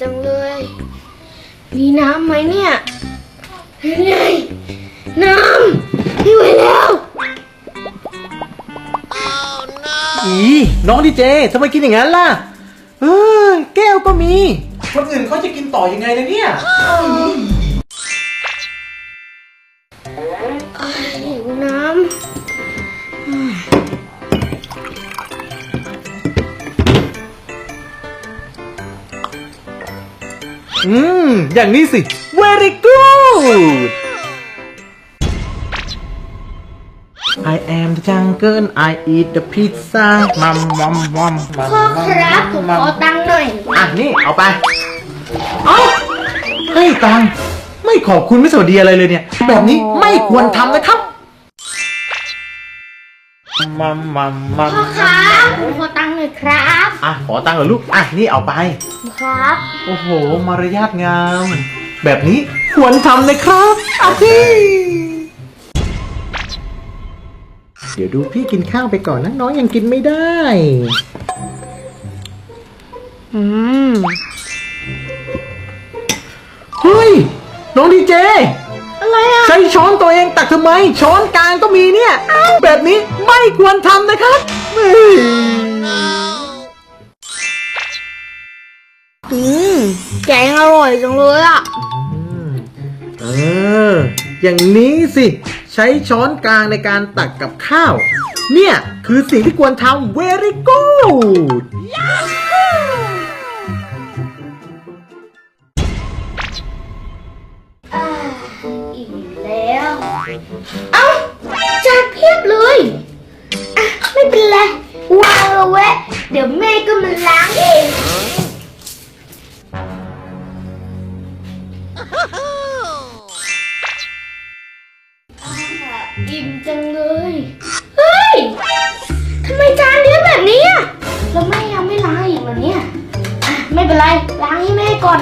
จังเลย มีน้ำไหมเนี่ยเหนื่อยน้ำไม่ไหวแล้ว อีน้องดีเจทำไมกินอย่างนั้นล่ะเออแก้วก็มี คนอื่นเขาจะกินต่อยังไงเลยเนี่ย อืม อย่างนี้สิ very good I am the jungle I eat the pizza มัมมัมมัมำพ่อครับผมขอตังค์หน่อย อะนี่เอาไป เอ้าให้ตังค์ไม่ขอบคุณไม่สวัสดีอะไรเลยเนี่ย แบบนี้ไม่ควรทำนะครับ มัมมัมมัมพ่อครับผมขอตังค์ หน่อยครับ อะขอตังค์เหรอลูก อะนี่เอาไป ครับโอ้โห มารยาทงาม แบบนี้ควรทำนะครับอาพี่เดี๋ยวดูพี่กินข้าวไปก่อนนะน้องยังกินไม่ได้ อืมเฮ้ย น้องดีเจ อะไรอะใช้ช้อนตัวเองตักทำไม ช้อนกลางก็มีเนี่ย แบบนี้ไม่ควรทำนะครับ งอร่อยจังเลยอะเออ อย่างนี้สิ ใช้ช้อนกลางในการตักกับข้าว เนี่ย คือสิ่งที่ควรทำ very good อ่าอิ่มแล้ว เอ้าจานเพียบเลยอะไม่เป็นไรวางเอาไว้ เดี๋ยวแม่ก็มาล้างเอง อิ่มจังเลย เฮ้ย ทำไมจานเยอะแบบนี้อะแล้วแม่ยังไม่ล้างอีกเหรอเนี่ยอะไม่เป็นไร ล้างให้แม่ก่อน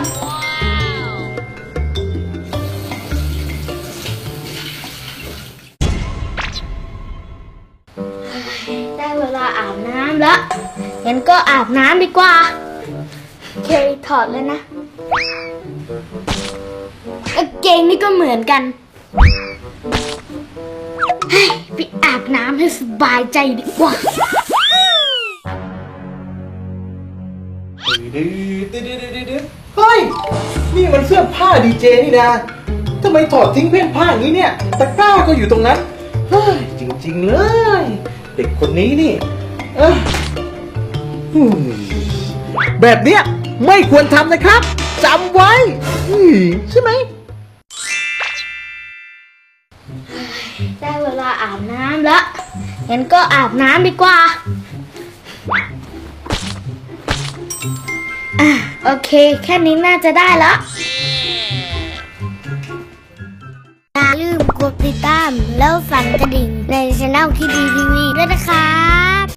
ได้เวลาอาบน้ำแล้วงั้นก็อาบน้ำดีกว่าเคยถอดเลยนะกางเกงนี่ก็เหมือนกัน เฮ้ยไปอาบน้ำให้สบายใจดีกว่า เฮ้ย นี่มันเสื้อผ้าดีเจนี่นะทำไมถอดทิ้งเพ่นผ้าอย่างนี้เนี่ย ตะกร้าก็อยู่ตรงนั้น เฮ้ย จริงๆเลย เด็กคนนี้นี่เอ้ยอืมแบบเนี้ยไม่ควรทำนะครับจำไว้อืมใช่ไหม ได้เวลาอาบน้ำแล้วงั้นก็อาบน้ำดีกว่าอะโอเค แค่นี้น่าจะได้แล้วอย่าลืมกดติดตามแล้วสั่นกระดิ่งในช่องที่ดีทีวีด้วยนะคะ